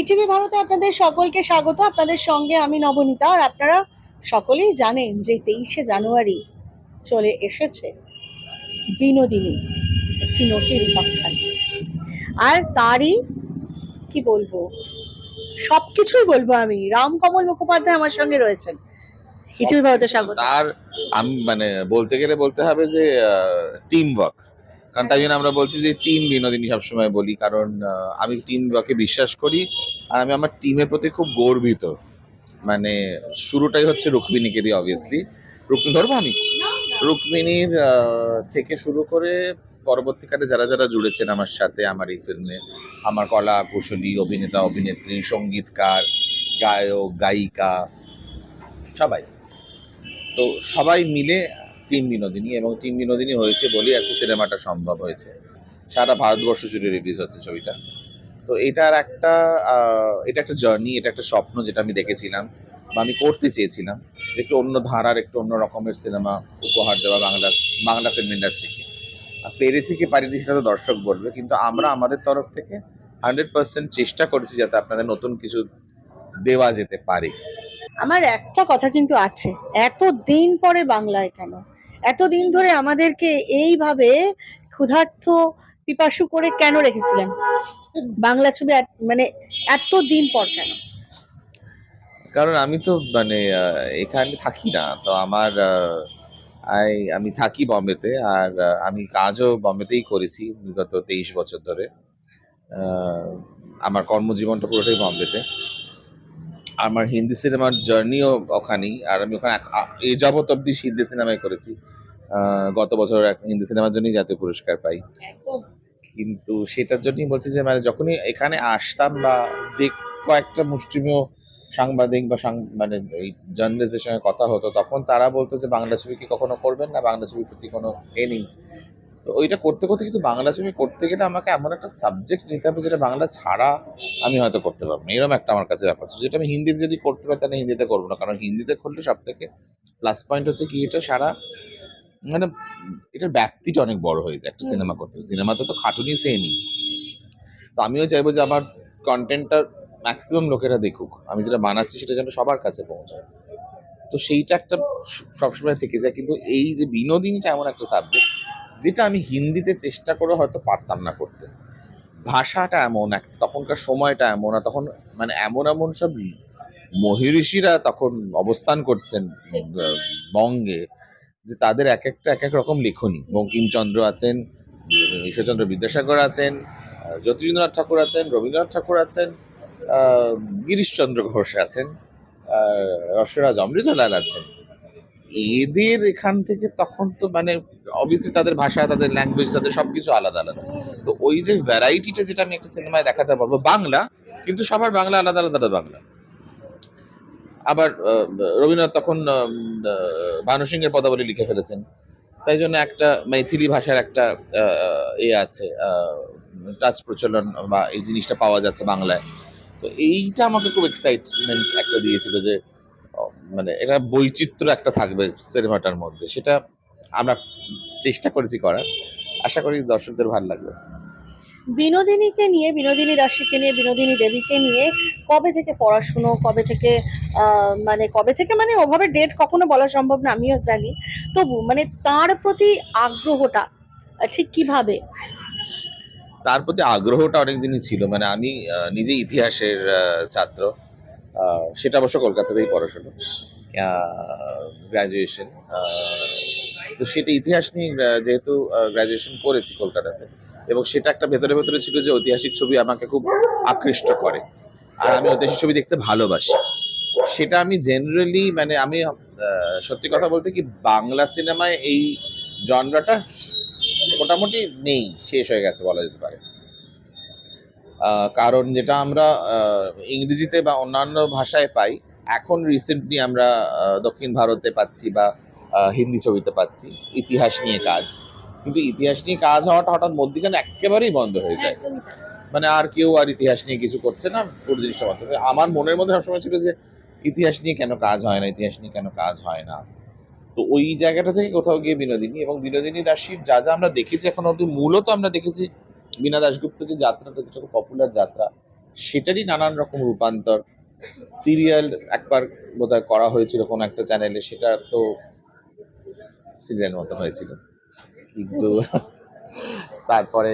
ETV ভারতে আপনাদের সকলকে স্বাগত। আপনাদের সঙ্গে আমি নবনীতা, আর আপনারা সকলেই জানেন যে তেইশে জানুয়ারি চলে এসেছে বিনোদিনী, একটি নটির উপাখ্যান আর তারই, কি বলব সব কিছুই বলব আমি। রামকমল মুখোপাধ্যায় আমার সঙ্গে রয়েছেন। ইটিভি ভারতে স্বাগত। আর আমি মানে বলতে গেলে বলতে হবে যে টিম ওয়ার্ক কারণ তাই জন্য আমরা বলছি যে টিম বিনোদিনী সবসময় বলি, কারণ আমি টিম ওয়ার্কে বিশ্বাস করি আর আমি আমার টিমের প্রতি খুব গর্বিত। মানে শুরুটাই হচ্ছে রুক্মিণীকে দিয়ে অবভিয়াসলি রুক্মিণী, ধরবো আমি? রুক্মিণীর থেকে শুরু করে পরবর্তীকালে যারা যারা জুড়েছেন আমার সাথে, আমার এই ফিল্মে আমার কলা কুশলী, অভিনেতা, অভিনেত্রী, সঙ্গীতকার, গায়ক, গায়িকা, সবাই। তো সবাই মিলে টিম বিনোদিনী এবং টিম বিনোদিনী হয়েছে বলেই আজকে সিনেমাটা সম্ভব হয়েছে। সারা ভারতবর্ষ জুড়ে রিলিজ হচ্ছে ছবিটা। তো এটার একটা এটা একটা জার্নি এটা একটা স্বপ্ন যেটা আমি দেখেছিলাম বা আমি করতে চেয়েছিলাম। একটু অন্য ধারার, একটু অন্য রকমের সিনেমা উপহার দেওয়া বাংলা বাংলা ফিল্ম ইন্ডাস্ট্রিকে পেরেছি কি পারিনি সেটা তো দর্শক বলবে, কিন্তু আমরা আমাদের তরফ থেকে হান্ড্রেড পার্সেন্ট চেষ্টা করেছি যাতে আপনাদের নতুন কিছু দেওয়া যেতে পারে। আমার একটা কথা কিন্তু আছে এত দিন পরে বাংলায় কেন? এতদিন ধরে আমাদেরকে এইভাবে ক্ষুধার্থ পিপাসু করে কেন রেখেছিলেন? বাংলা ছবি মানে এত দিন পর কেন? কারণ আমি তো মানে এখানে থাকি না। তো আমার আমি থাকি বম্বেতে আর আমি কাজও বম্বেতেই করেছি বিগত তেইশ বছর ধরে। আমার কর্মজীবনটা পুরোটাই বম্বেতে। আমার হিন্দি সিনেমার জার্নিও ওখানেই আর আমি ওখানে এই যাবত অব্দি হিন্দি সিনেমায় করেছি। গত বছর এক হিন্দি সিনেমার জন্যই জাতীয় পুরস্কার পাই। কিন্তু সেটার জন্যই বলছি যে মানে যখনই এখানে আসতাম বা যে কয়েকটা মুষ্টিমেয় সাংবাদিক বা সাং- মানে এই জার্নালিস্টদের সঙ্গে কথা হতো তখন তারা বলতো যে বাংলা ছবি কি কখনো করবেন না? বাংলা ছবির প্রতি কোনো এ নেই। তো ওইটা করতে করতে কিন্তু বাংলা ছবি করতে গেলে আমাকে এমন একটা সাবজেক্ট নিতে হবে যেটা বাংলা ছাড়া আমি হয়তো করতে পারব না। এরকম একটা আমার কাছে ব্যাপার যেটা আমি হিন্দিতে যদি করতে পারি তাহলে হিন্দিতে করব না। কারণ হিন্দিতে করলে সব থেকে প্লাস পয়েন্ট হচ্ছে কি এটা সারা মানে এটার ব্যক্তিটা অনেক বড় হয়ে যায় একটা সিনেমা করতে। সিনেমাতে তো খাটুনি সেমই তো আমিও চাইব যে আমার কন্টেন্টটা ম্যাক্সিমাম লোকেরা দেখুক। আমি যেটা বানাচ্ছি সেটা যেন সবার কাছে পৌঁছায়। তো সেইটা একটা সবসময় থেকে যায়। কিন্তু এই যে বিনোদিনটা এমন একটা সাবজেক্ট যেটা আমি হিন্দিতে চেষ্টা করে হয়তো পারতাম না করতে। ভাষাটা এমন এক তখনকার সময়টা এমন আর তখন মানে এমন এমন সব মহিষীরা তখন অবস্থান করছেন বঙ্গে যে তাদের এক একটা এক এক রকম লেখনী। বঙ্কিমচন্দ্র আছেন ঈশ্বরচন্দ্র বিদ্যাসাগর আছেন আহ, ঠাকুর আছেন রবীন্দ্রনাথ ঠাকুর আছেন গিরিশচন্দ্র ঘোষ আছেন রসরাজ অমৃতলাল আছেন। এদের এখান থেকে তখন তো মানে অবভিয়াসলি তাদের ভাষা, তাদের ল্যাঙ্গুয়েজ তাদের সব কিছু আলাদা আলাদা। তো ওই যে ভ্যারাইটিটা যেটা আমি একটা সিনেমায় দেখাতে পারব, বাংলা, কিন্তু সবার বাংলা আলাদা আলাদা বাংলা। আবার রবীন্দ্রনাথ তখন ভানুসিংহের পদাবলী লিখে ফেলেছেন। তাই জন্য একটা মৈথিলি ভাষার একটা এ আছে টাচ প্রচলন বা এই জিনিসটা পাওয়া যাচ্ছে বাংলায়। তো এইটা আমাকে খুব এক্সাইটমেন্ট একটা দিয়েছিল যে মানে এটা বৈচিত্র্য একটা থাকবে সিনেমাটার মধ্যে। সেটা আমরা চেষ্টা করেছি করার। আশা করি দর্শকদের ভালো লাগবে। বিনোদিনীকে নিয়ে বিনোদিনী দাসীকে নিয়ে বিনোদিনী দেবীকে নিয়ে কবে থেকে পড়াশুনো কবে থেকে মানে কবে থেকে মানে ওভাবে ডেট কখনো বলা সম্ভব না আমিও জানি। তবু মানে তার প্রতি আগ্রহটা ঠিক কীভাবে? তার প্রতি আগ্রহটা অনেকদিনই ছিল। মানে আমি নিজে ইতিহাসের ছাত্র। সেটা অবশ্য কলকাতাতেই পড়াশোনা। গ্র্যাজুয়েশন তো সেটা ইতিহাস নিয়ে যেহেতু গ্র্যাজুয়েশন করেছি কলকাতাতে। এবং সেটা একটা ভেতরে ভেতরে ছিল যে ঐতিহাসিক ছবি আমাকে খুব আকৃষ্ট করে। আর আমি ঐতিহাসিক ছবি দেখতে ভালোবাসি। সেটা আমি জেনারেলি মানে আমি সত্যি কথা বলতে কি, বাংলা সিনেমায় এই জনরাটা মোটামুটি নেই, শেষ হয়ে গেছে বলা যেতে পারে। কারণ যেটা আমরা ইংরেজিতে বা অন্যান্য ভাষায় পাই এখন রিসেন্টলি আমরা দক্ষিণ ভারতে পাচ্ছি বা হিন্দি ছবিতে পাচ্ছি ইতিহাস নিয়ে কাজ। কিন্তু ইতিহাস নিয়ে কাজ হওয়াটা হঠাৎ মধ্যিখানে একেবারেই বন্ধ হয়ে যায়। মানে আর কেউ আর ইতিহাস নিয়ে কিছু করছে না পুরো জিনিসটা বন্ধ আমার মনের মধ্যে সবসময় ছিল যে ইতিহাস নিয়ে কেন কাজ হয় না ইতিহাস নিয়ে কেন কাজ হয় না। তো ওই জায়গাটা থেকে কোথাও গিয়ে বিনোদিনী এবং বিনোদিনী দাসীর যা যা আমরা দেখেছি এখন অব্দি মূলত আমরা দেখেছি বীণা দাশগুপ্ত যে যাত্রাটা, যেটা পপুলার যাত্রা, সেটারই নানান রকম রূপান্তর। সিরিয়াল একবার বোধহয় করা হয়েছিল কোনো একটা চ্যানেলে সেটা তো সিরিয়ালের মতো হয়েছিল। কিন্তু তারপরে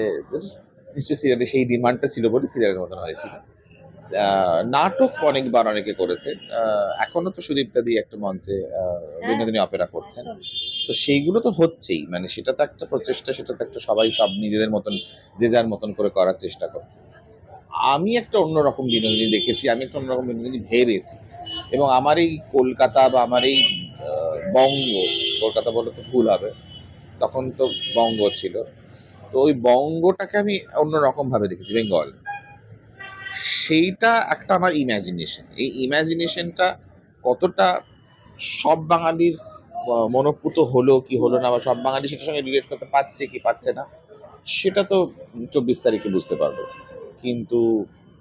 নিশ্চয়ই সিরিয়ালে সেই ডিমান্ডটা ছিল বলে সিরিয়ালের মতন হয়েছিল। নাটক অনেকবার অনেকে করেছে। এখনও তো সুদীপ্তা দিয়ে একটা মঞ্চে আহ, বিনোদিনী অপেরা করছেন। তো সেইগুলো তো হচ্ছেই। মানে সেটা তো একটা প্রচেষ্টা সেটা তো একটা সবাই সব নিজেদের মতন যে যার মতন করে করার চেষ্টা করছে। আমি একটা অন্যরকম বিনোদিনী দেখেছি আমি একটা অন্যরকম বিনোদিনী ভেবেছি। এবং আমার এই কলকাতা বা আমার এই বঙ্গ কলকাতা বলে তো ভুল হবে তখন তো বঙ্গ ছিল। তো ওই বঙ্গটাকে আমি অন্যরকম ভাবে দেখেছি বেঙ্গল। সেইটা একটা আমার ইমাজিনেশন এই ইমাজিনেশনটা কতটা সব বাঙালির মনোপুত হলো কি হলো না বা সব বাঙালি সেটার সঙ্গে রিলেট করতে পারছে কি পারছে না সেটা তো চব্বিশ তারিখে বুঝতে পারব। কিন্তু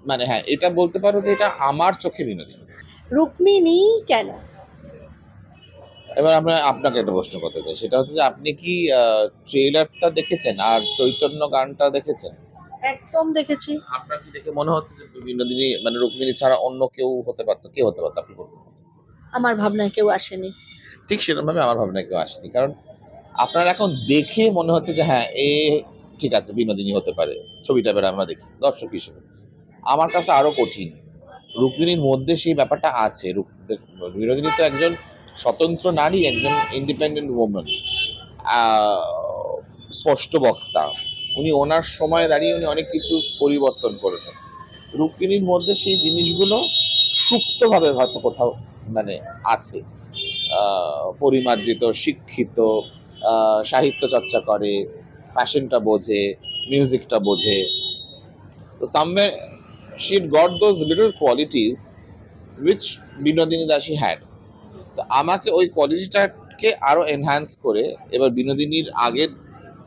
মানে হ্যাঁ এটা বলতে পারো যে এটা আমার চোখে বিনোদিনী। রুক্মিণী কেন? এবার আমরা আপনাকে একটা প্রশ্ন করতে চাই। সেটা হচ্ছে যে আপনি কি ট্রেলারটা দেখেছেন আর চৈতন্য গানটা দেখেছেন? একদম দেখেছি। আপনার কি দেখে মনে হচ্ছে যে বিনোদিনী মানে রুক্মিণী ছাড়া অন্য কেউ হতে পারতো? কে হতে পারতো আপনি বলুন। আমার ভাবনায় কেউ আসেনি। ঠিক সেরকম ভাবে আমার ভাবনা কেউ আসেনি। কারণ আপনার এখন দেখে মনে হচ্ছে যে হ্যাঁ এ ঠিক আছে বিনোদিনী হতে পারে। ছবিটা এবার আমরা দেখি দর্শক হিসেবে। আমার কাছে আরও কঠিন। রুক্মিণীর মধ্যে সেই ব্যাপারটা আছে। বিনোদিনী তো একজন স্বতন্ত্র নারী একজন ইন্ডিপেন্ডেন্ট ওমেন স্পষ্ট বক্তা। উনি ওনার সময় দাঁড়িয়ে উনি অনেক কিছু পরিবর্তন করেছেন। রুক্মিণীর মধ্যে সেই জিনিসগুলো সুপ্তভাবে হয়তো কোথাও মানে আছে। পরিমার্জিত, শিক্ষিত সাহিত্য চর্চা করে ফ্যাশনটা বোঝে মিউজিকটা বোঝে। তো someway she got those little qualities which Binodini Dasi had তো আমাকে ওই কোয়ালিটিটাকে আরও এনহ্যান্স করে, এবার বিনোদিনীর আগের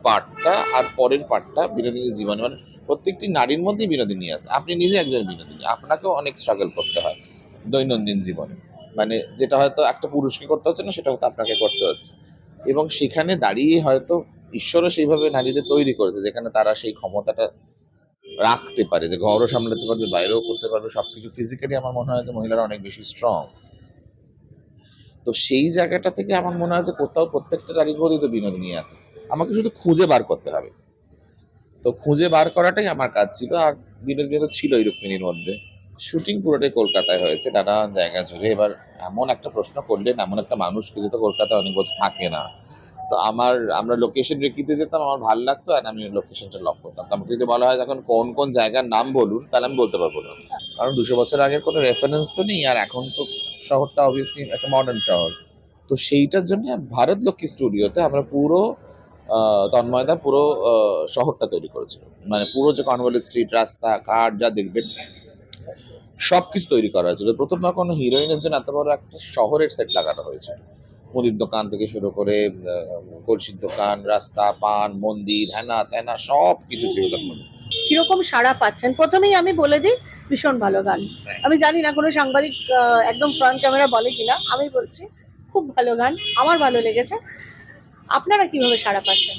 পার্টটা আর পরের পার্টটা বিনোদিনীর জীবনে। মানে প্রত্যেকটি নারীর মধ্যেই বিনোদিনী আছে। আপনি নিজে একজন বিনোদিনী, আপনাকেও অনেক স্ট্রাগল করতে হয় দৈনন্দিন জীবনে। মানে যেটা হয়তো একটা পুরুষকে করতে হচ্ছে না, সেটা হয়তো আপনাকে করতে হচ্ছে। এবং সেখানে দাঁড়িয়ে হয়তো ঈশ্বরও সেইভাবে নারীদের তৈরি করেছে, যেখানে তারা সেই ক্ষমতাটা রাখতে পারে, যে ঘরও সামলাতে পারবে, বাইরেও করতে পারবে, সবকিছু ফিজিক্যালি আমার মনে হয় যে মহিলারা অনেক বেশি স্ট্রং তো সেই জায়গাটা থেকে আমার মনে হয় যে কোথাও প্রত্যেকটা নারীর মধ্যেই তো বিনোদিনী আছে। আমাকে শুধু খুঁজে বার করতে হবে। তো খুঁজে বার করাটাই আমার কাজ ছিল আর বিনোদিনী তো ছিলই রুক্মিণীর মধ্যে। শুটিং পুরোটাই কলকাতায় হয়েছে, নানা জায়গা জুড়ে। এবার এমন একটা প্রশ্ন করলেন, এমন একটা মানুষ কিছু তো কলকাতায় অনেক বছর থাকে না, তো আমার, আমরা লোকেশন রেখিতে যেতাম, আমার ভালো লাগতো আর আমি লোকেশনটা লক করতাম। তো আমাকে যদি বলা হয় এখন কোন কোন জায়গার নাম বলুন, তাহলে আমি বলতে পারব না। কারণ দুশো বছর আগের কোনো রেফারেন্স তো নেই আর এখন তো শহরটা অবভিয়াসলি একটা মডার্ন শহর। তো সেইটার জন্য ভারত লক্ষ্মী স্টুডিওতে আমরা পুরো তন্ময়দা পুরো শহরটা তৈরি করেছিল। মানে পুরো যে কনভলি স্ট্রিট রাস্তা, ঘাট, যা দেখবেন সব কিছু তৈরি করা হয়েছিল। প্রথমবার কোনো হিরোইনের জন্য এত বড় একটা শহরের সেট লাগানো হয়েছিল। মুদির দোকান থেকে শুরু করে কলসির দোকান, রাস্তা, পান, মন্দির হ্যানা ত্যানা সব কিছু ছিল কীরকম সাড়া পাচ্ছেন? প্রথমেই আমি বলে দিই, ভীষণ ভালো গান। আমি জানি না কোনো সাংবাদিক একদম ফ্রন্ট ক্যামেরা বলে কিনা। আমি বলছি, খুব ভালো গান, আমার ভালো লেগেছে। আপনারা কীভাবে সাড়া পাচ্ছেন?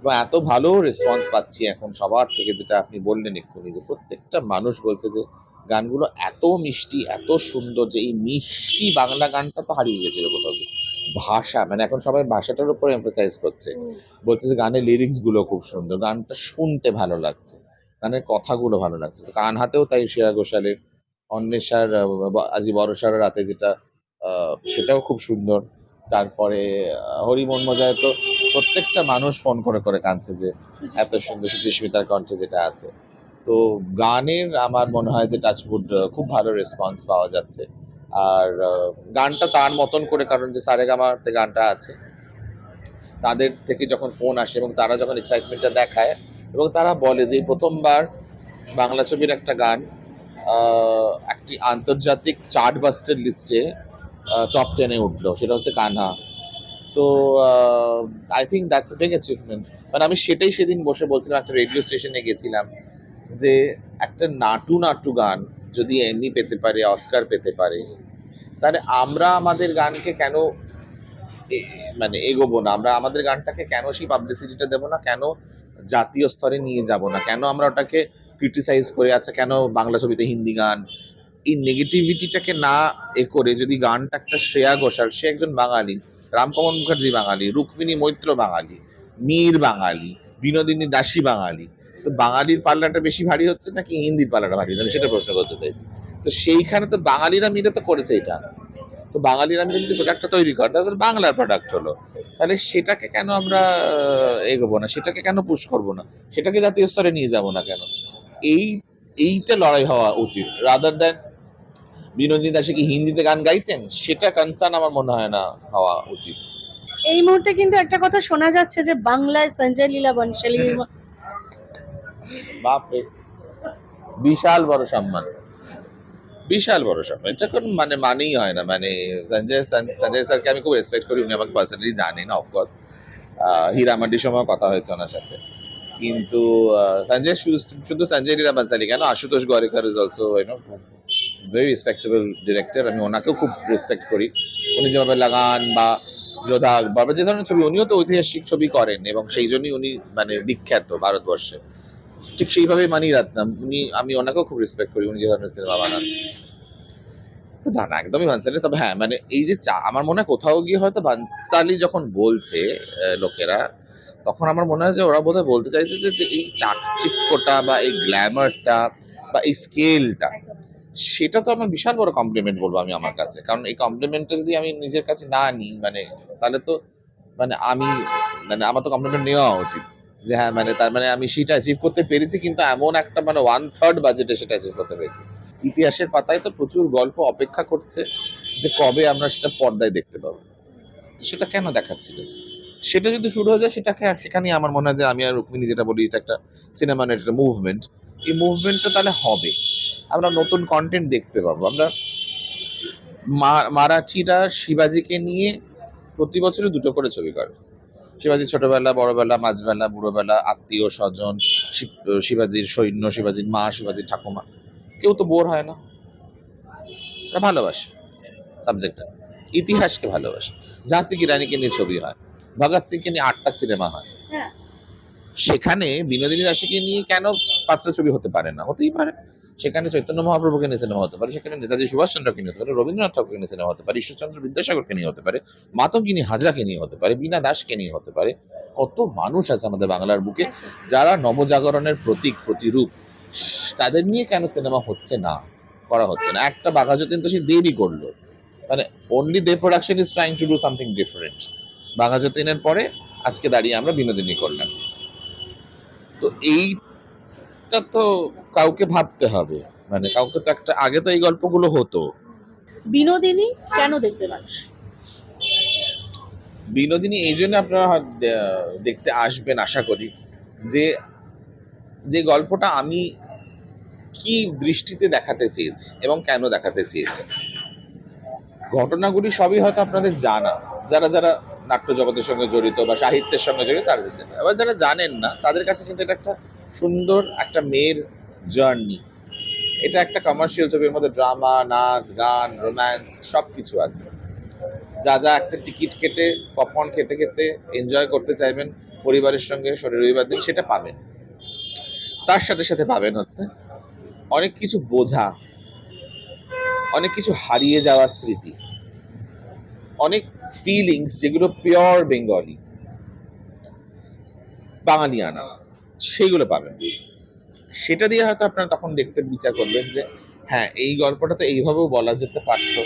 এবং এত ভালো রেসপন্স পাচ্ছি এখন সবার থেকে যেটা আপনি বললেন এক্ষুনি যে প্রত্যেকটা মানুষ বলছে যে গানগুলো এত মিষ্টি এত সুন্দর যে এই মিষ্টি বাংলা গানটা তো হারিয়ে গেছিল কোথাও ভাষা মানে এখন সবাই ভাষাটার উপর এমফাসাইজ করছে। বলছে যে গানের লিরিক্সগুলো খুব সুন্দর গানটা শুনতে ভালো লাগছে গানের কথাগুলো ভালো লাগছে। তো কান হাতেও তাই শ্রেয়া ঘোষালের অন্বেষার আজি বড়সার রাতে যেটা আহ, সেটাও খুব সুন্দর। তারপরে হরিমন মজায় তো প্রত্যেকটা মানুষ ফোন করে করে কাঁদছে যে এত সুন্দর সুচিস্মিতার কণ্ঠে যেটা আছে। তো গানের আমার মনে হয় যে টাচউড খুব ভালো রেসপন্স পাওয়া যাচ্ছে। আর গানটা তার মতন করে কারণ যে সারেগামাতে গানটা আছে তাদের থেকে যখন ফোন আসে এবং তারা যখন এক্সাইটমেন্টটা দেখায় এবং তারা বলে যে প্রথমবার বাংলা ছবির একটা গান একটি আন্তর্জাতিক চার্ট বাস্টার লিস্টে টপ টেনে উঠল, সেটা হচ্ছে Kanha. So I think that's big achievement মানে আমি সেটাই সেদিন বসে বলছিলাম, একটা রেডিও স্টেশনে গেছিলাম, যে একটা নাটু নাটু গান যদি এমনি পেতে পারে অস্কার পেতে পারে, তাহলে আমরা আমাদের গানকে কেন মানে এগোবো না? আমরা আমাদের গানটাকে কেন সেই পাবলিসিটিটা দেবো না? কেন জাতীয় স্তরে নিয়ে যাব না? কেন আমরা ওটাকে ক্রিটিসাইজ করে আচ্ছা কেন বাংলা ছবিতে হিন্দি গান এই নেগেটিভিটিটাকে না এ করে যদি গানটা একটা শ্রেয়া ঘোষাল, সে একজন বাঙালি, রামকমল মুখার্জি বাঙালি, রুক্মিণী মৈত্র বাঙালি, মীর বাঙালি, বিনোদিনী দাসী বাঙালি, তো বাঙালির পাল্লাটা বেশি ভারী হচ্ছে নাকি হিন্দির পাল্লাটা ভারী হচ্ছে? আমি সেটা প্রশ্ন করতে চাইছি। তো সেইখানে তো বাঙালিরা মিলে তো করেছে এটা। তো বাঙালিরা মিলে যদি প্রোডাক্টটা তৈরি করে, তাহলে বাংলার প্রোডাক্ট হলো। তাহলে সেটাকে কেন আমরা এগোবো না? সেটাকে কেন পুশ করব না? সেটাকে জাতীয় স্তরে নিয়ে যাব না কেন? এই, এইটা লড়াই হওয়া উচিত। রাদার দেন বিনোদিনী দাসে কি হিন্দিতে গান গাইতেন? সেটা কনসার্ন আমার মনে হয় না হওয়া উচিত। এই মুহূর্তে কিন্তু একটা কথা শোনা যাচ্ছে যে বাংলায় সঞ্জয় লীলা বনশালী। বাপরে। বিশাল বড় সম্মান। বিশাল বড় সম্মান। এটা কোন মানে মানেই হয় না। মানে সঞ্জয় সঞ্জয় স্যারকে আমি খুব রেসপেক্ট করি। উনি আমাকে পার্সোনালি জানেন অফকোর্স হীরামান্ডির সময় কথা হয়েছে ওনার সাথে। কিন্তু সঞ্জয় শুধু সঞ্জয় লীলা বানসালি কেন? Ashutosh Gowariker is also you know very respectable director আমি ওনাকেও খুব রেসপেক্ট করি। উনি যেভাবে লাগান বা যোধা আকবর যে ধরনের ছবি, উনিও তো ঐতিহাসিক ছবি করেন এবং সেই জন্যই উনি মানে বিখ্যাত ভারতবর্ষে। ঠিক সেইভাবে মানিয়ে রাখতাম। উনি, আমি ওনাকেও খুব রেসপেক্ট করি, উনি যে ধরনের সিনেমা বানান। তো না না, একদমই ভানসালি তবে হ্যাঁ মানে এই যে চা, আমার মনে হয় কোথাও গিয়ে হয়তো ভানসালি যখন বলছে লোকেরা, তখন আমার মনে হয় যে ওরা বোধহয় বলতে চাইছে যে এই চাকচিক্যটা বা এই গ্ল্যামারটা বা এই স্কেলটা সেটা তো আমার বিশাল বড় কমপ্লিমেন্ট বলব আমি আমার কাছে। কারণ এই কমপ্লিমেন্টটা যদি আমি নিজের কাছে না নিই মানে তাহলে তো মানে আমি মানে আমার তো কমপ্লিমেন্ট নেওয়া উচিত। যে হ্যাঁ মানে তার মানে আমি সেটা অ্যাচিভ করতে পেরেছি, কিন্তু এমন একটা মানে ওয়ান থার্ড বাজেটে সেটা অ্যাচিভ করতে পেরেছি। ইতিহাসের পাতায় তো প্রচুর গল্প অপেক্ষা করছে যে কবে আমরা সেটা পর্দায় দেখতে পাবো। তো সেটা কেন দেখাচ্ছিল? সেটা যদি শুরু হয়ে যায় সেটাকে সেখানেই আমার মনে হয় যে আমি আর রুক্মিণী যেটা বলি, এটা একটা সিনেমা একটা মুভমেন্ট এই মুভমেন্টটা তাহলে হবে। আমরা নতুন কন্টেন্ট দেখতে পাবো। আমরা মারাঠিরা শিবাজিকে নিয়ে প্রতি বছরই দুটো করে ছবি করে। শিবাজি ছোটবেলা বড়বেলা মাঝবেলা বুড়োবেলা আত্মীয় স্বজন শিব- শিবাজির সৈন্য শিবাজির মা শিবাজির ঠাকুমা। কেউ তো বোর হয় না। ভালোবাসে সাবজেক্টটা ইতিহাসকে ভালোবাসে। ঝাঁসি কি রানীকে নিয়ে ছবি হয়। ভগৎ সিংকে নিয়ে আটটা সিনেমা হয়। হ্যাঁ। সেখানে বিনোদিনী দাসীকে নিয়ে কেন পাঁচটা ছবি হতে পারে না? হতেই পারে। সেখানে চৈতন্য মহাপ্রভুকে নিয়ে সিনেমা হতে পারে, সেখানে নেতাজি সুভাষচন্দ্রকে নিয়ে হতে পারে, রবীন্দ্রনাথ ঠাকুরকে নিয়ে সিনেমা হতে পারে, ঈশ্বরচন্দ্র বিদ্যাসাগরকে নিয়ে হতে পারে, মাতঙ্গিনী হাজরাকে নিয়ে হতে পারে, বীণা দাসকে নিয়ে হতে পারে, কত মানুষ আছে আমাদের বাংলার বুকে যারা নবজাগরণের প্রতীক, প্রতিরূপ তাদের নিয়ে কেন সিনেমা হচ্ছে না, করা হচ্ছে না? একটা বাঘা যতীন তো সে দেরি করল। মানে only they production is trying to do something different Bagha যতীনের পরে আজকে দাঁড়িয়ে আমরা বিনোদিনী করলাম তো এইটা তো কাউকে ভাবতে হবে। মানে কাউকে তো একটা আগে তো এই গল্পগুলো হতো। বিনোদিনী কেন দেখবে মানুষ? বিনোদিনী এই জন্য আপনারা দেখতে আসবেন আশা করি যে যে গল্পটা আমি কি দৃষ্টিতে দেখাতে চেয়েছি এবং কেন দেখাতে চেয়েছি। ঘটনাগুলি সবই হয়তো আপনাদের জানা। যারা যারা নাট্য জগতের সঙ্গে জড়িত বা সাহিত্যের সঙ্গে জড়িত তাদের। আবার যারা জানেন না তাদের কাছে কিন্তু এটা একটা সুন্দর একটা মেয়ের জার্নি এটা একটা কমার্শিয়াল ছবির মধ্যে ড্রামা নাচ, গান রোম্যান্স সব কিছু আছে। যা যা একটা টিকিট কেটে পপকর্ন খেতে খেতে এনজয় করতে চাইবেন, পরিবারের সঙ্গে শনি রবিবার দিন, সেটা পাবেন। তার সাথে সাথে পাবেন হচ্ছে অনেক কিছু বোঝা, অনেক কিছু হারিয়ে যাওয়ার স্মৃতি। অনেক ফিলিংস যেগুলো পিওর বেঙ্গলি বাঙালিয়ানা। সেইগুলো পাবেন। সেটা দিয়ে হয়তো আপনারা তখন দেখতে বিচার করবেন যে হ্যাঁ এই গল্পটা তো এইভাবেও বলা যেতে পারতো।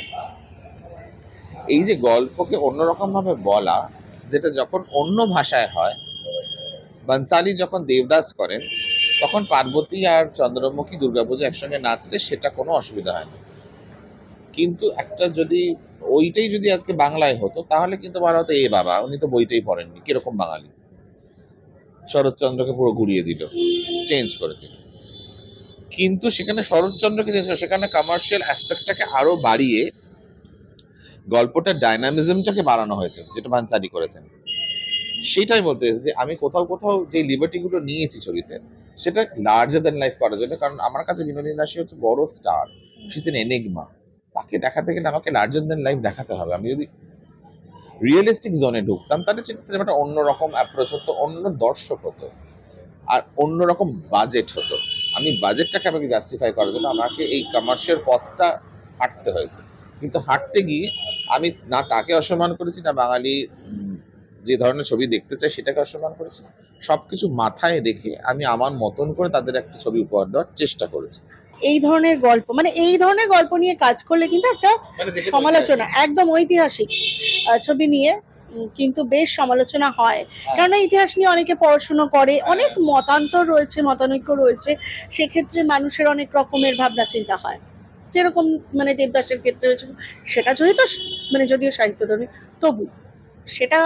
এই যে গল্পকে অন্যরকম ভাবে বলা, যেটা যখন অন্য ভাষায় হয়, বনসালি যখন দেবদাস করেন, তখন পার্বতী আর চন্দ্রমুখী দুর্গাপুজো একসঙ্গে নাচলে সেটা কোনো অসুবিধা হয় না। কিন্তু একটা যদি, ওইটাই যদি আজকে বাংলায় হতো, তাহলে কিন্তু বলা হতো এ বাবা, উনি তো বইটাই পড়েননি, কীরকম বাঙালি? শরৎচন্দ্রকে পুরো ঘুরিয়ে দিল। চেঞ্জ করে দিল। কিন্তু সেখানে শরৎচন্দ্রকে চেঞ্জ করে, সেখানে কমার্শিয়াল অ্যাসপেক্টটাকে আরও বাড়িয়ে গল্পটার ডাইনামিজমটাকে বাড়ানো হয়েছে, যেটা ভানসারি করেছেন। সেটাই বলতে যে আমি কোথাও কোথাও যে লিবার্টিগুলো নিয়েছি ছবিতে, সেটা লার্জার দ্যান লাইফ করার জন্য, কারণ আমার কাছে বিনোদিনী দাসী হচ্ছে বড় স্টার শিস এন এনেগমা তাকে দেখাতে গেলে আমাকে লার্জার দ্যান লাইফ দেখাতে হবে। আমি যদি রিয়েলিস্টিক জোনে ঢুকতাম, তাহলে সিনেমাটা অন্যরকম অ্যাপ্রোচ হতো, অন্য দর্শক হতো, আর অন্যরকম বাজেট হতো। আমি বাজেটটাকে আমাকে জাস্টিফাই করার জন্য আমাকে এই কমার্শিয়াল পথটা হাঁটতে হয়েছে। কিন্তু হাঁটতে গিয়ে আমি না তাকে অসম্মান করেছি, না বাঙালি যে ধরনের ছবি দেখতে চাই সেটাকে অসম্মান করেছি। সব কিছু মাথায় রেখে আমি আমার মতন করে তাদের একটা ছবি উপহার দেওয়ার চেষ্টা করেছি। এই ধরনের গল্প মানে এই ধরনের গল্প নিয়ে কাজ করলে কিন্তু একটা সমালোচনা একদম ঐতিহাসিক ছবি নিয়ে কিন্তু বেশ সমালোচনা হয়। কারণ ইতিহাস নিয়ে অনেকে পড়াশুনো করে অনেক মতান্তর রয়েছে মতানৈক্য রয়েছে। সেক্ষেত্রে মানুষের অনেক রকমের ভাবনা চিন্তা হয়। যেরকম মানে দেবদাসের ক্ষেত্রে সেটা যেহেতু স- মানে যদিও সাহিত্যধর্মী তবু সেটা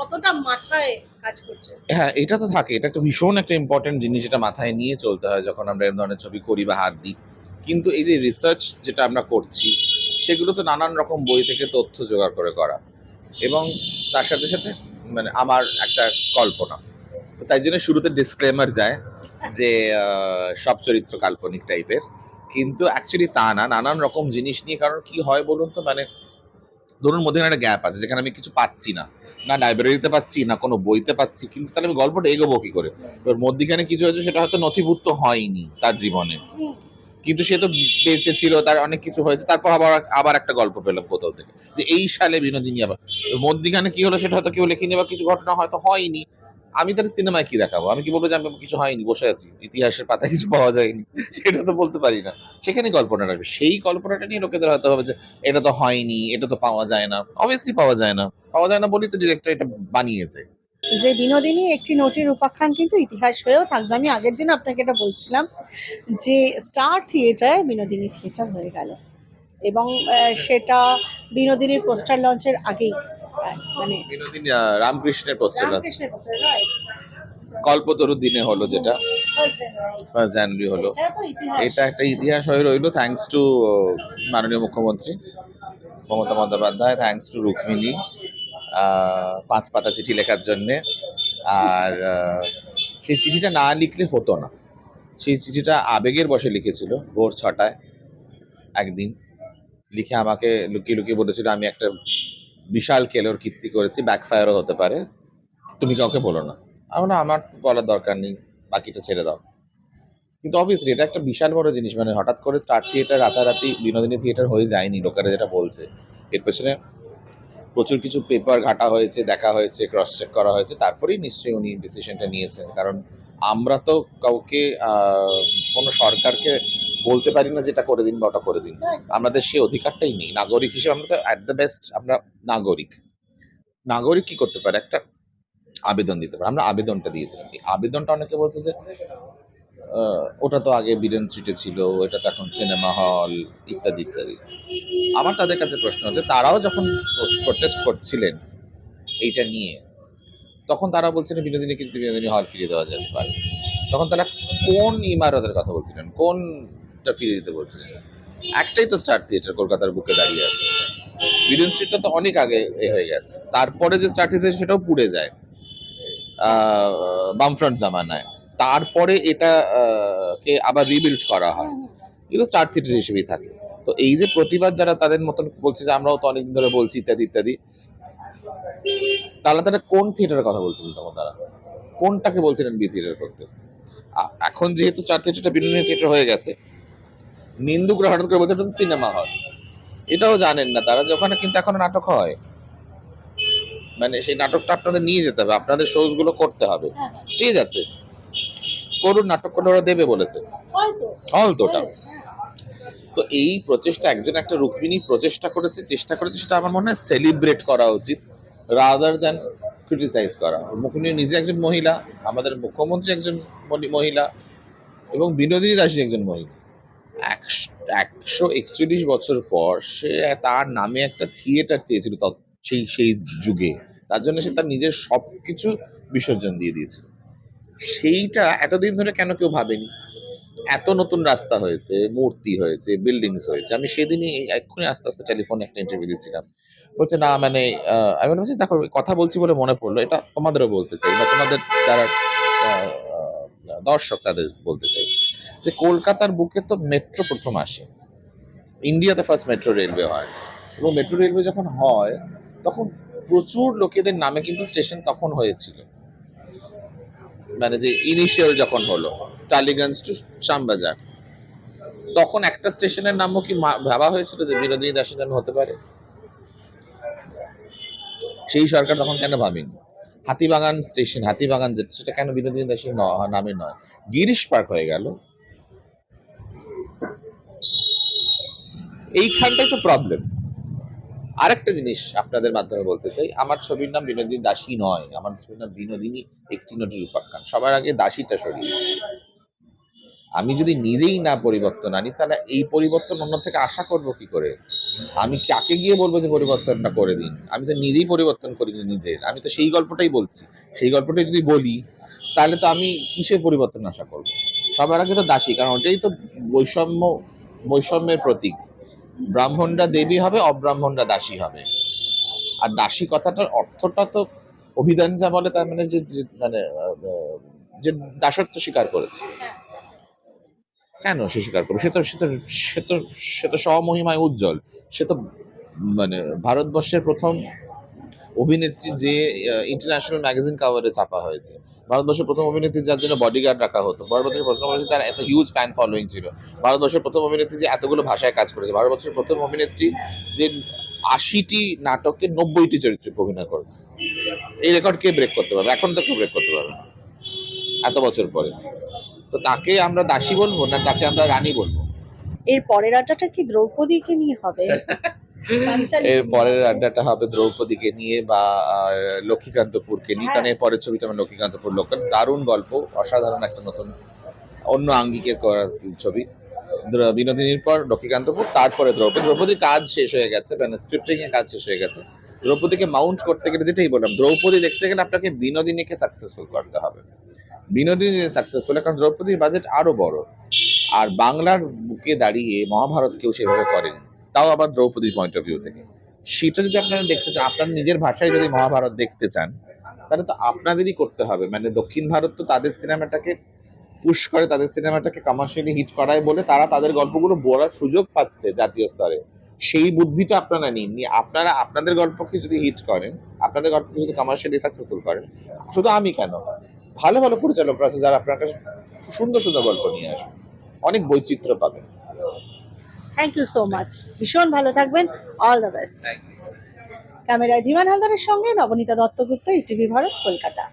কতটা মাথায় কাজ করছে? হ্যাঁ এটা তো থাকে। এটা একটা ভীষণ একটা ইম্পর্টেন্ট জিনিস যেটা মাথায় নিয়ে চলতে হয় যখন আমরা এরকম ধরনের ছবি করি বা হাত দিই। কিন্তু এই যে রিসার্চ যেটা আমরা করছি, সেগুলো তো নানান রকম বই থেকে তথ্য জোগাড় করে করা। এবং তার সাথে সাথে মানে আমার একটা কল্পনা। তাই জন্য শুরুতে ডিসক্লেমার যায় যে সব চরিত্র কাল্পনিক টাইপের কিন্তু অ্যাকচুয়ালি তা না। নানান রকম জিনিস নিয়ে কারণ কি হয় বলুন তো? মানে ধরুন মধ্যে একটা গ্যাপ আছে, যেখানে আমি কিছু পাচ্ছি না। না লাইব্রেরিতে পাচ্ছি, না কোনো বইতে পাচ্ছি, কিন্তু তাহলে আমি গল্পটা এগোবো কি করে? এবার মধ্যিখানে কিছু হয়েছে, সেটা হয়তো নথিভুক্ত হয়নি তার জীবনে। কিন্তু সে তো বেঁচে ছিল, তার অনেক কিছু হয়েছে, তারপর আবার আবার একটা গল্প পেলাম কোথাও থেকে। যে এই সালে বিনোদিনী আবার, মধ্যিখানে কি হলো সেটা হয়তো কেউ লেখিনি বা কিছু ঘটনা হয়তো হয়নি। আমি তার সিনেমায় কি দেখাবো? আমি কি বলব যে আমি কিছু হয়নি, বসে আছি, ইতিহাসের পাতায় কিছু পাওয়া যায়নি? এটা তো বলতে পারি না। সেখানে কল্পনাটা আসবে সেই কল্পনাটা নিয়ে লোকেদের হয়তো হবে যে এটা তো হয়নি, এটা তো পাওয়া যায় না। অবভিয়াসলি পাওয়া যায় না। পাওয়া যায় না বলি তো ডিরেক্টর এটা বানিয়েছে। যে বিনোদিনী একটি নটির উপাখ্যান কিন্তু ইতিহাস হয়েও থাকবে। আমি আগের দিন আপনাকে এটা বলছিলাম যে স্টার থিয়েটার বিনোদিনী থিয়েটার হয়ে গেল। এবং সেটা বিনোদিনীর পোস্টার লঞ্চের আগেই মানে বিনোদিনী রামকৃষ্ণের পোস্টার আছে। রামকৃষ্ণের? কল্পতরু দিনে হলো যেটা। ফার্স্ট জানুয়ারি হলো। এটা একটা ইতিহাস হয়ে রইল থ্যাঙ্কস টু মাননীয় মুখ্যমন্ত্রী মমতা বন্দ্যোপাধ্যায় থ্যাঙ্কস টু রুক্মিণী পাঁচ পাতা চিঠি লেখার জন্যে। আর সেই চিঠিটা না লিখলে হতো না। সেই চিঠিটা আবেগের বসে লিখেছিল ভোর ছটায় একদিন। লিখে আমাকে লুকিয়ে লুকিয়ে বলেছিল আমি একটা বিশাল কেলোর কীর্তি করেছি ব্যাকফায়ারও হতে পারে। তুমি কাউকে বলো না। আমার আমার বলার দরকার নেই, বাকিটা ছেড়ে দাও। কিন্তু অবভিয়াসলি এটা একটা বিশাল বড় জিনিস মানে হঠাৎ করে স্টার থিয়েটার রাতারাতি বিনোদিনী থিয়েটার হয়ে যায়নি, লোকেরা যেটা বলছে। এর পেছনে প্রচুর কিছু পেপার ঘাটা হয়েছে, দেখা হয়েছে ক্রস চেক করা হয়েছে, তারপরেই নিশ্চয়ই উনি ডিসিশনটা নিয়েছেন। কারণ আমরা তো কাউকে কোনো সরকারকে বলতে পারি না যেটা করে দিন বা ওটা করে দিন। আমাদের সেই অধিকারটাই নেই। নাগরিক হিসেবে আমরা তো অ্যাট দ্য বেস্ট আমরা নাগরিক। নাগরিক কি করতে পারে? একটা আবেদন দিতে পারে। আমরা আবেদনটা দিয়েছিলাম। আবেদনটা অনেকে বলছে যে ওটা তো আগে বিডেন স্ট্রিটে ছিল এটা তো এখন সিনেমা হল ইত্যাদি ইত্যাদি। আমার তাদের কাছে প্রশ্ন হচ্ছে তারাও যখন প্রোটেস্ট করছিলেন এইটা নিয়ে তখন তারা বলছিলেন বিনোদিনী কিন্তু বিনোদিনী হল ফিরিয়ে দেওয়া যেতে পারে। তখন তারা কোন ইমারতের কথা বলছিলেন? কোনটা ফিরিয়ে দিতে বলছিলেন। একটাই তো স্টার থিয়েটার কলকাতার বুকে দাঁড়িয়ে আছে। বিডেন স্ট্রিটটা তো অনেক আগে এ হয়ে গেছে। তারপরে যে স্টার থিয়েটার সেটাও পুড়ে যায়। বামফ্রন্ট জামানায়। তারপরে এটা কে আবার রিবিল্ড করা হয়। কিন্তু স্টার থিয়েটার হিসেবেই থাকে। তো এই যে প্রতিবাদ যারা তাদের মতন বলছে যে, আমরাও তো অনেকদিন ধরে বলছি, ইত্যাদি ইত্যাদি। তাহলে তারা কোন থিয়েটারের কথা বলছিলেন তখন তারা? কোনটাকে বলছিলেন বি থিয়েটার করতে? এখন যেহেতু স্টার থিয়েটারটা বিনোদনী থিয়েটার হয়ে গেছে নিন্দুকরা হঠাৎ করে বলছে সিনেমা হল। এটাও জানেন না তারা যে ওখানে কিন্তু এখনও নাটক হয়। মানে সেই নাটকটা আপনাদের নিয়ে যেতে হবে আপনাদের শোজগুলো করতে হবে। হ্যাঁ, স্টেজ আছে। করুন নাটক করলে ওরা দেবে বলেছে। হল তো। ওটা। হ্যাঁ। তো এই প্রচেষ্টা একজন একটা রুক্মিণী প্রচেষ্টা করেছে চেষ্টা করেছে সেটা আমার মনে হয় সেলিব্রেট করা উচিত রাদার দ্যান ক্রিটিসাইজ করা। মুখ্যমন্ত্রী নিজে একজন মহিলা আমাদের মুখ্যমন্ত্রী একজন মহিলা এবং বিনোদিনী দাসী একজন মহিলা। একশ- একচল্লিশ বছর পর সে তার নামে একটা থিয়েটার চেয়েছিল সেই সেই যুগে। তার জন্য সে তার নিজের সবকিছু বিসর্জন দিয়ে দিয়েছিল। সেইটা এতদিন ধরে কেন কেউ ভাবেনি? এত নতুন রাস্তা হয়েছে, মূর্তি হয়েছে বিল্ডিংস হয়েছে। আমি সেদিনই এক্ষুনি আস্তে আস্তে টেলিফোনে একটা ইন্টারভিউ দিচ্ছিলাম। বলছে, না মানে আমি বলছি, দেখো, কথা বলছি বলে মনে পড়ল। এটা তোমাদেরও বলতে চাই বা তোমাদের যারা দর্শক তাদের বলতে চাই। যে কলকাতার বুকে তো মেট্রো প্রথম আসে। ইন্ডিয়াতে ফার্স্ট মেট্রো রেলওয়ে হয়। এবং মেট্রো রেলওয়ে যখন হয়, তখন প্রচুর লোকেদের নামে কিন্তু স্টেশন তখন হয়েছিল। মানে যে ইনিশিয়াল যখন হলো, টালিগঞ্জ টু শ্যামবাজার। তখন একটা স্টেশনের নামও কি ভাবা হয়েছিল যে বিনোদিনী দাসের নামে হতে পারে? সেই সরকার তখন কেন ভাবেনি? হাতিবাগান স্টেশন হাতিবাগান যেটা সেটা কেন বিনোদিনী দাসের নামে নয়? গিরিশ পার্ক হয়ে গেল। এইখানটাই তো প্রবলেম আরেকটা জিনিস আপনাদের মাধ্যমে বলতে চাই, আমার ছবির নাম বিনোদিনী দাসী নয়, আমার ছবির নাম বিনোদিনী একটি নজরুল উপাখ্যান। সবার আগে দাসীটা সরিয়েছি আমি যদি নিজেই না পরিবর্তন আনি, তাহলে এই পরিবর্তন অন্য থেকে আশা করব কি করে? আমি কাকে গিয়ে বলব যে পরিবর্তনটা করে দিন? আমি তো নিজেই পরিবর্তন করিনি নিজের। আমি তো সেই গল্পটাই বলছি। সেই গল্পটাই যদি বলি, তাহলে তো আমি কিসের পরিবর্তন আশা করব? সবার আগে তো দাসী, কারণ ওটাই তো বৈষম্য, বৈষম্যের প্রতীক। ব্রাহ্মণরা দেবী হবে, অব্রাহ্মণরা দাসী হবে। আর দাসী কথাটার অর্থটা তো অভিধান যা বলে তার মানে যে মানে যে দাসত্ব স্বীকার করেছে। কেন সে স্বীকার করবে? সে তো সে তো সে তো সে তো স্বমহিমায় উজ্জ্বল। সে তো মানে ভারতবর্ষের প্রথম অভিনেত্রী যে ইন্টারন্যাশনাল ম্যাগাজিন কাভারে ছাপা হয়েছে। ভারতবর্ষের প্রথম অভিনেত্রী যার জন্য বডিগার্ড রাখা হতো। ভারতবর্ষের প্রথম অভিনেত্রী তার এত হিউজ ফ্যান ফলোয়িং ছিল। ভারতবর্ষের প্রথম অভিনেত্রী যে এতগুলো ভাষায় কাজ করেছে। ভারতবর্ষের প্রথম অভিনেত্রী যে আশিটি নাটকে নব্বইটি চরিত্রে অভিনয় করেছে। এই রেকর্ড কে ব্রেক করতে পারবে? এখন তো কেউ ব্রেক করতে পারবে না। এত বছর পরে। তো তাকে আমরা দাসী বলব না তাকে আমরা রানী বলব? এর পরের আড্ডাটা কি দ্রৌপদীকে নিয়ে হবে? এর পরের আড্ডাটা হবে দ্রৌপদীকে নিয়ে বা লক্ষ্মীকান্তপুরকে নিয়ে। হ্যাঁ। কারণ এর পরের ছবিটা আমার লক্ষ্মীকান্তপুর লোক দারুণ গল্প অসাধারণ একটা নতুন অন্য আঙ্গিকে করা ছবি। বিনোদিনীর পর লক্ষ্মীকান্তপুর তারপরে দ্রৌপদী। দ্রৌপদীর কাজ শেষ হয়ে গেছে মানে স্ক্রিপ্টিং এর কাজ শেষ হয়ে গেছে। দ্রৌপদীকে মাউন্ট করতে গেলে যেটাই বললাম দ্রৌপদী দেখতে গেলে আপনাকে বিনোদিনীকে সাকসেসফুল করতে হবে। বিনোদিনী সাকসেসফুল কারণ দ্রৌপদীর বাজেট আরও বড়। আর বাংলার বুকে দাঁড়িয়ে মহাভারত কেউ সেভাবে করেনি। তাও আবার দ্রৌপদীর পয়েন্ট অফ ভিউ থেকে। সেটা যদি আপনারা দেখতে চান, আপনার নিজের ভাষায় যদি মহাভারত দেখতে চান, তাহলে তো আপনাদেরই করতে হবে। মানে দক্ষিণ ভারত তো তাদের সিনেমাটাকে পুশ করে, তাদের সিনেমাটাকে কমার্শিয়ালি হিট করায় বলে তারা তাদের গল্পগুলো বলার সুযোগ পাচ্ছে জাতীয় স্তরে। সেই বুদ্ধিটা আপনারা নিন। নিয়ে আপনারা, আপনাদের গল্পকে যদি হিট করেন, আপনাদের গল্পকে যদি কমার্শিয়ালি সাকসেসফুল করেন, শুধু আমি কেন? ভালো ভালো পরিচালকরা আছে যারা আপনার কাছে সুন্দর সুন্দর গল্প নিয়ে আসবে। অনেক বৈচিত্র্য পাবেন। থ্যাংক ইউ সো মাচ ভীষণ ভালো থাকবেন। অল দ্য বেস্ট ক্যামেরায় ধীমান হালদারের সঙ্গে নবনীতা দত্তগুপ্ত ইটিভি ভারত কলকাতা।